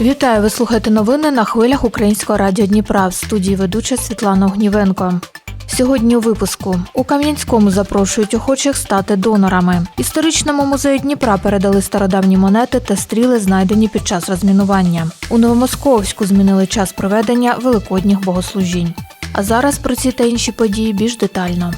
Вітаю! Ви слухаєте новини на хвилях Українського радіо Дніпра в студії ведуча Світлана Огнівенко. Сьогодні у випуску у Кам'янському запрошують охочих стати донорами. Історичному музею Дніпра передали стародавні монети та стріли, знайдені під час розмінування. У Новомосковську змінили час проведення великодніх богослужінь. А зараз про ці та інші події більш детально.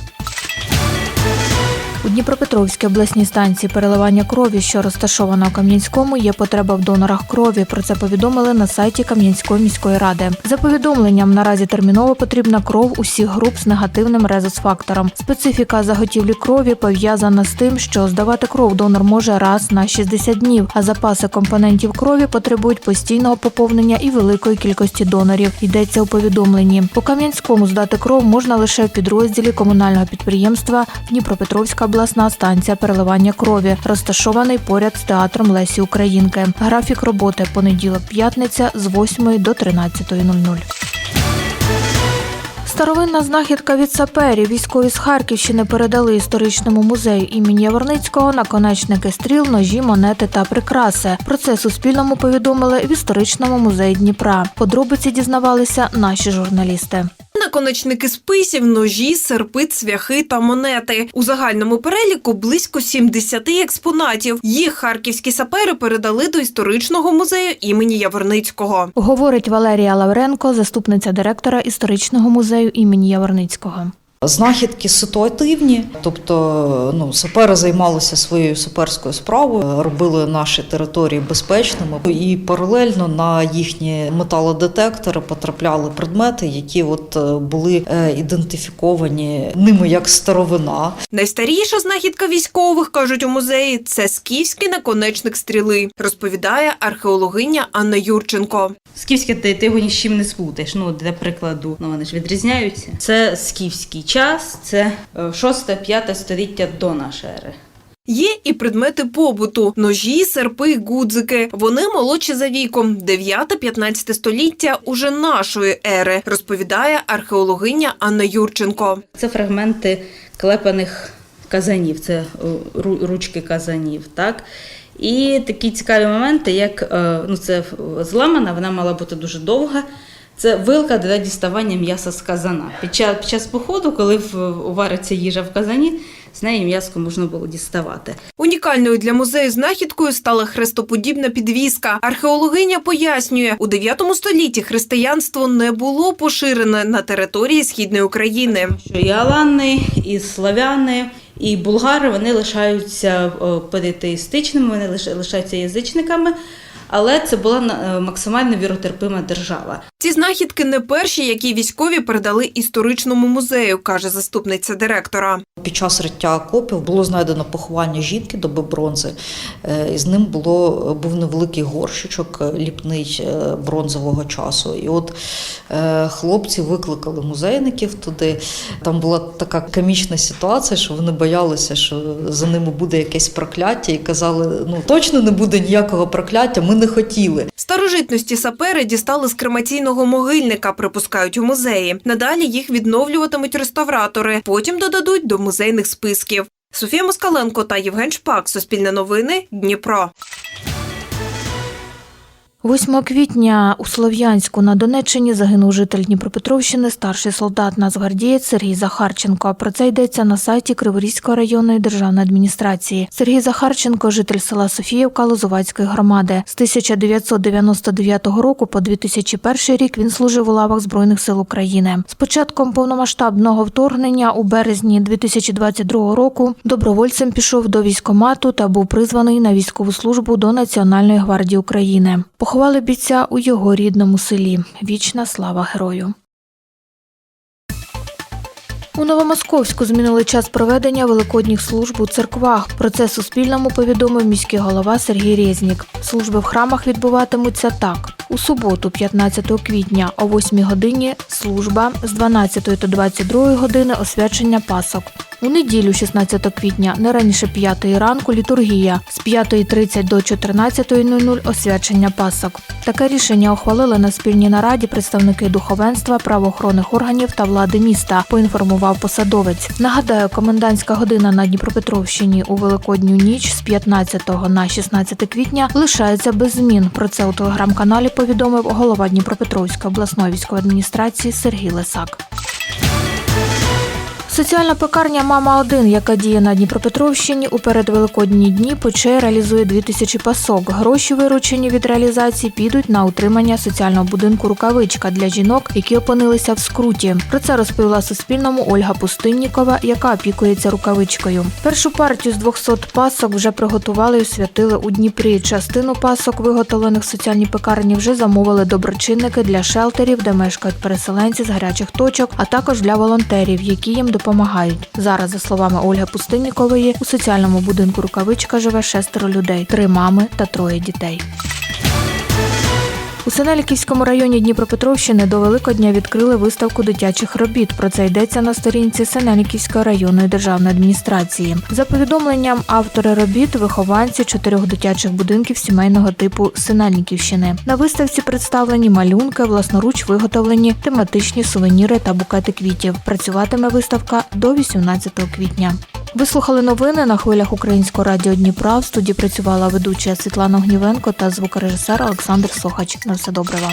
У Дніпропетровській обласній станції переливання крові, що розташована у Кам'янському, є потреба в донорах крові. Про це повідомили на сайті Кам'янської міської ради. За повідомленням, наразі терміново потрібна кров усіх груп з негативним резус-фактором. Специфіка заготівлі крові пов'язана з тим, що здавати кров донор може раз на 60 днів, а запаси компонентів крові потребують постійного поповнення і великої кількості донорів. Йдеться у повідомленні. У Кам'янському здати кров можна лише в підрозділі комунального підприємства Дніпропетровська обласна станція переливання крові, розташований поряд з театром Лесі Українки. Графік роботи понеділок-п'ятниця з 8 до 13.00. Старовинна знахідка від саперів військові з Харківщини передали історичному музею імені Яворницького наконечники стріл, ножі, монети та прикраси. Про це Суспільному повідомили в історичному музеї Дніпра. Подробиці дізнавалися наші журналісти. Наконечники списів, ножі, серпи, цвяхи та монети. У загальному переліку близько 70 експонатів. Їх харківські сапери передали до історичного музею імені Яворницького. Говорить Валерія Лавренко, заступниця директора історичного музею імені Яворницького. Знахідки ситуативні, тобто ну, сапери займалися своєю саперською справою, робили наші території безпечними, і паралельно на їхні металодетектори потрапляли предмети, які от е, були е, ідентифіковані ними як старовина. Найстаріша знахідка військових, кажуть у музеї, це скіфський наконечник стріли, розповідає археологиня Анна Юрченко. Скіфське ти, ти його ні з чим не сплутаєш. Ну, для прикладу, ну вони ж відрізняються. Це скіфський час, це 6-5 століття до нашої ери. Є і предмети побуту: ножі, серпи, гудзики. Вони молодші за віком, 9-15 століття уже нашої ери, розповідає археологиня Анна Юрченко. Це фрагменти клепаних казанів, це ручки казанів. Так? І такі цікаві моменти, як е, ну, це зламана, вона мала бути дуже довга. Це вилка для діставання м'яса з казана. Під час, під час походу, коли вариться їжа в казані, з неї м'ясо можна було діставати. Унікальною для музею знахідкою стала хрестоподібна підвіска. Археологиня пояснює, у 9 столітті християнство не було поширене на території східної України. Що і алани, і славяни, і булгари вони лишаються е, політеїстичними, вони лиш- лишаються язичниками, але це була е, максимально віротерпима держава. Ці знахідки не перші, які військові передали історичному музею, каже заступниця директора. Під час риття окопів було знайдено поховання жінки доби бронзи. Е, І з ним було, був невеликий горщичок ліпний бронзового часу. І от хлопці викликали музейників туди. Там була така комічна ситуація, що вони боялися, що за ними буде якесь прокляття, і казали: ну точно не буде ніякого прокляття, ми не хотіли. Старожитності сапери дістали з кремаційного могильника, припускають у музеї. Надалі їх відновлюватимуть реставратори, потім додадуть до музейних списків. Софія Москаленко та Євген Шпак. Суспільне новини. Дніпро. 8 квітня у Слов'янську на Донеччині загинув житель Дніпропетровщини, старший солдат Нацгвардієць Сергій Захарченко. Про це йдеться на сайті Криворізької районної державної адміністрації. Сергій Захарченко, житель села Софіївка Лозувацької громади. З 1999 року по 2001 рік він служив у лавах Збройних сил України. З початком повномасштабного вторгнення у березні 2022 року добровольцем пішов до військомату та був призваний на військову службу до Національної гвардії України. Поховали бійця у його рідному селі. Вічна слава герою. У Новомосковську змінили час проведення великодніх служб у церквах. Про це Суспільному повідомив міський голова Сергій Резнік. Служби в храмах відбуватимуться так. У суботу, 15 квітня, о 8 годині служба, з 12 до 22 години освячення пасок. У неділю, 16 квітня, не раніше 5 ранку літургія, з 5.30 до 14.00 освячення пасок. Таке рішення ухвалили на спільній нараді представники духовенства, правоохоронних органів та влади міста, поінформував посадовець. Нагадаю, комендантська година на Дніпропетровщині у Великодню ніч з 15 на 16 квітня лишається без змін. Про це у телеграм-каналі повідомив голова Дніпропетровської обласної військової адміністрації Сергій Лисак. Соціальна пекарня Мама 1 яка діє на Дніпропетровщині у передвеликодні дні, пече реалізує 2000 пасок. Гроші, виручені від реалізації, підуть на утримання соціального будинку Рукавичка для жінок, які опинилися в скруті. Про це розповіла Суспільному Ольга Пустиннікова, яка опікується рукавичкою. Першу партію з 200 пасок вже приготували і освятили у Дніпрі. Частину пасок, виготовлених в соціальній пекарні, вже замовили доброчинники для шелтерів, де мешкають переселенці з гарячих точок, а також для волонтерів, які їм допомагають. Зараз, за словами Ольги Пустиннікової, у соціальному будинку Рукавичка живе шестеро людей: три мами та троє дітей. У Синеліківському районі Дніпропетровщини до Великодня відкрили виставку дитячих робіт. Про це йдеться на сторінці Синеліківської районної державної адміністрації. За повідомленням автори робіт вихованці чотирьох дитячих будинків сімейного типу Синельниківщини. На виставці представлені малюнки, власноруч виготовлені тематичні сувеніри та букети квітів. Працюватиме виставка до 18 квітня. Ви слухали новини на хвилях Українського радіо Дніпра. В студії працювала ведуча Світлана Гнівенко та звукорежисер Олександр Сохач. На все добре вам.